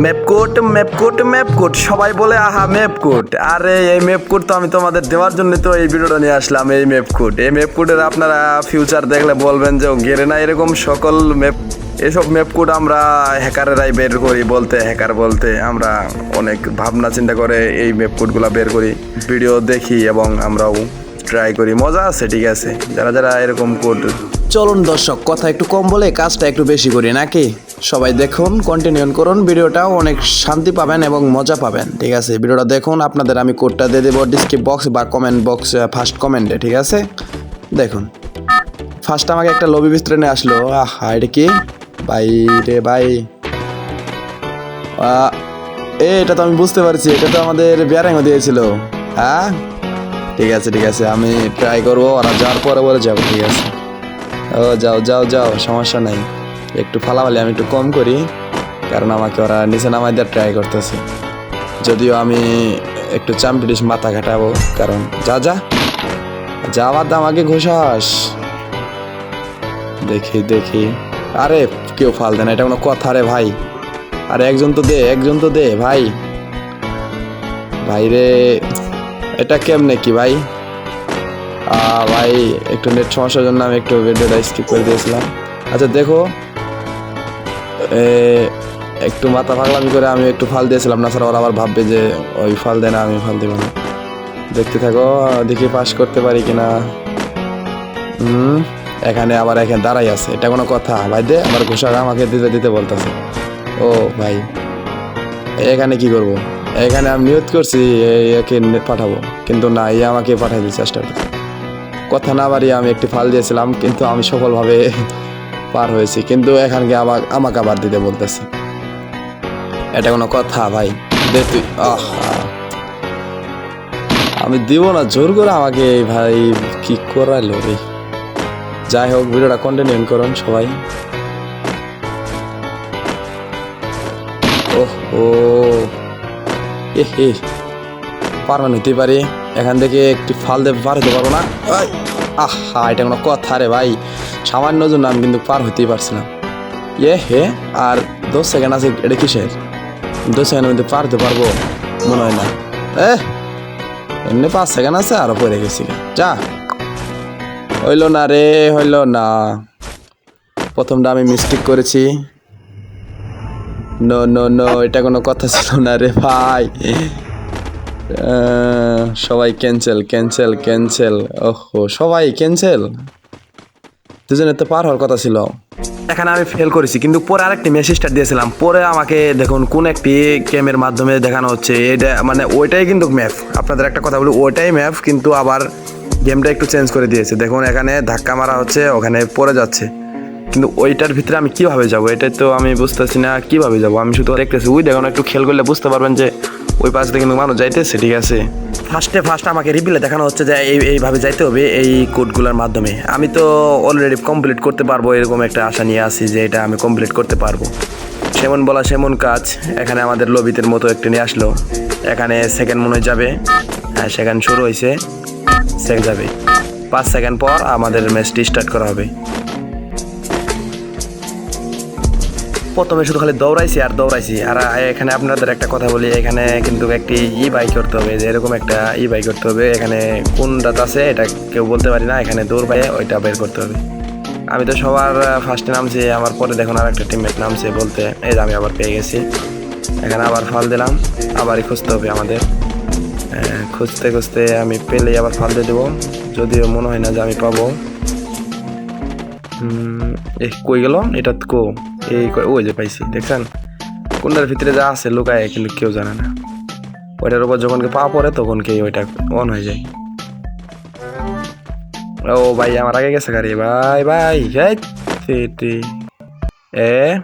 ম্যাপকোট ম্যাপকোট ম্যাপকোট। সবাই বলে, আহা, ম্যাপকোট। আরে, এই ম্যাপকোট তো আমি তোমাদের দেওয়ার জন্য তো এই ভিডিওটা নিয়ে আসলাম, এই ম্যাপকোট। এই ম্যাপকোটের আপনারা ফিউচার দেখলে বলবেন যে গেরে না এরকম সকল ম্যাপ এসব ম্যাপকোট আমরা হ্যাকারেরাই বের করি বলতে, হ্যাকার বলতে। আমরা অনেক ভাবনা চিন্তা করে এই ম্যাপকোটগুলো বের করি, ভিডিও দেখি এবং আমরাও ট্রাই করি। মজা আছে, ঠিক আছে? যারা যারা এরকম কোড চলুন দর্শক, কথা একটু কম বলে, কাজটা একটু বেশি করি, নাকি? সবাই দেখুন কন্টিনিউ করুন ভিডিওটাও অনেক শান্তি পাবেন এবং মজা পাবেন ঠিক আছে? ভিডিওটা দেখুন আপনাদের আমি কোডটা দিয়ে দেবো ডিসক্রিপ বক্স বা কমেন্ট বক্স ফার্স্ট কমেন্টে ঠিক আছে? দেখুন ফার্স্ট আমাকে একটা লবি বিস্তারণে আসলো আহা এটা কি? ভাই রে আহ, এ এটা তো আমি বুঝতে পারছি এটা তো আমাদের বিয়ারিংও দিয়েছিল। হ্যাঁ? ঠিক আছে ঠিক আছে আমি ট্রাই করব ওরা যাওয়ার পরে পরে যাব ঠিক আছে? ও যাও যাও যাও সমস্যা নাই। একটু ফালাফালি আমি একটু কম করি, কারণ আমাকে ওরা নিচে নামাই দেওয়ার ট্রাই করতেছে। যদিও আমি একটু চাম্পিটিস মাথা ঘাটাবো, কারণ যা যা। যা বাদ আমাকে ঘোষাস দেখি দেখি। আরে, কেউ ফাল দেয় না, এটা কোনো কথা রে ভাই। আরে, একজন তো দে, একজন তো দে, ভাই। ভাই রে, এটা কেমনে কি ভাই? ভাই, একটু নেট সমস্যার জন্য আমি একটু ভিডিওটা স্কিপ করে দিয়েছিলাম। আচ্ছা দেখো। একটু মাথা পাগলামি করে আমি একটু ফাল দিয়েছিলাম। না স্যার ওরা আবার ভাববে যে, ওই ফাল দেয় না, আমি ফাল দেবো না। দেখতে থাকো, দেখি পাস করতে পারি কিনা। হুম, এখানে আবার এখানে দাঁড়াই আছে। এটা কোনো কথা। ভাই দে আমার ঘোষাক আমাকে দিতে দিতে বলতেছে। ও, ভাই। এখানে কি করব? এখানে আমি নিয়ত করছি এ- একে পাঠাবো। কিন্তু না ইয়ে আমাকে পাঠাই দিতে চেষ্টা কথা না বাড়িয়ে আমি একটি ফাল দিয়েছিলাম, কিন্তু আমি সফলভাবে পার হয়েছি, কিন্তু এখানকে আবার আমাকে আবার দিতে বলতেছে। এটা কোনো কথা ভাই। দে তুই আমি দিব না, জোর করে আমাকে ভাই কি করাইলো রে। যাই হোক, ভিডিওটা কন্টিনিউ করুন সবাই। ও এ হে হইতে পারি, এখান থেকে একটি ফাল দিয়ে পার হতে পারব না। আহা, এটা কোনো কথা রে ভাই। সামান্য জন্য আমি কিন্তু পার হতেই পারছিলাম। এ হে, আর দশ সেকেন্ড আছে, এটা কিসের? দশ সেকেন্ডের মধ্যে পার হতে পারব, মনে হয় না। এ, এমনি পাঁচ সেকেন্ড আছে, আরও পড়ে গেছি যা। হইল না রে, হইল না। প্রথমটা আমি মিস্টেক করেছি। নো নো নো এটা কোনো কথা ছিল না রে ভাই। সবাই ক্যান্সেল ক্যান্সেল ক্যান্সেল ওহো, সবাই ক্যান্সেল দুজনের তো পার হওয়ার কথা ছিল। এখানে আমি ফেল করেছি, কিন্তু পরে আরেকটি মেসেজ স্টার্ট দিয়েছিলাম। পরে আমাকে দেখুন, কোন একটি গেমের মাধ্যমে দেখানো হচ্ছে। এটা মানে ওইটাই কিন্তু ম্যাপ আপনাদের একটা কথা বলি, ওইটাই ম্যাপ কিন্তু আবার গেমটা একটু চেঞ্জ করে দিয়েছে। দেখুন, এখানে ধাক্কা মারা হচ্ছে, ওখানে পড়ে যাচ্ছে। কিন্তু ওইটার ভিতরে আমি কীভাবে যাব? এটাই তো আমি বুঝতেছি না, কীভাবে যাব? আমি শুধু দেখতেছি ওই দেখুন, একটু খেল করলে বুঝতে পারবেন যে ওই পাশ দিয়ে কিন্তু মানুষ যাইতেছে, ঠিক আছে? ফার্স্টে ফার্স্ট আমাকে রিপিলে দেখানো হচ্ছে যে এই এইভাবে যাইতে হবে এই কোডগুলোর মাধ্যমে। আমি তো অলরেডি কমপ্লিট করতে পারব, এরকম একটা আশা নিয়ে আসি যে এটা আমি কমপ্লিট করতে পারব। সেমন বলা সেমন কাজ, এখানে আমাদের লবিতের মতো একটি নিয়ে আসলো। এখানে সেকেন্ড মনে যাবে। হ্যাঁ সেকেন্ড শুরু হয়েছে সেকেন্ড যাবে। পাঁচ সেকেন্ড পর আমাদের ম্যাচটি স্টার্ট করা হবে। প্রথমে শুধু খালি দৌড়াইছি আর দৌড়াইছি। আর এখানে আপনাদের একটা কথা বলি, এখানে কিন্তু একটি ই বাইক করতে হবে, যে এরকম একটা ই বাইক করতে হবে। এখানে কোন দাঁত আছে এটা কেউ বলতে পারি না, এখানে দৌড় বাইয়ে ওইটা বের করতে হবে। আমি তো সবার ফার্স্টে নামছি, আমার পরে দেখুন আর একটা টিমমেট নামছে বলতে, এই আমি আবার পেয়ে গেছি। এখানে আবার ফাল দিলাম, আবারই খুঁজতে হবে আমাদের। খুঁজতে খুঁজতে আমি পেলেই আবার ফাল দিয়ে দেবো, যদিও মনে হয় না যে আমি পাবো। কই গেল? এটা কো? এই ওই যে পাইছি, দেখছেন? কোনটার ভিতরে যা আছে লুকায়, কিন্তু কেউ জানে না। ওইটার উপর যখন পা পড়ে, তখন কে ওইটা অন হয়ে যায়। ও ভাই, আমার আগে গেছে গাড়ি। ভাই ভাই এ,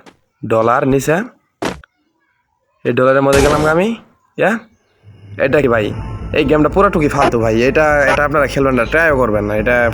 ডলার নিচে। এই ডলারের মধ্যে গেলাম আমি, ইয়া? এটা কি ভাই? এই গেমটা পুরো টুকি ফালতু ভাই। এটা এটা আপনারা খেলবেন না ট্রাইও করবেন না। এটা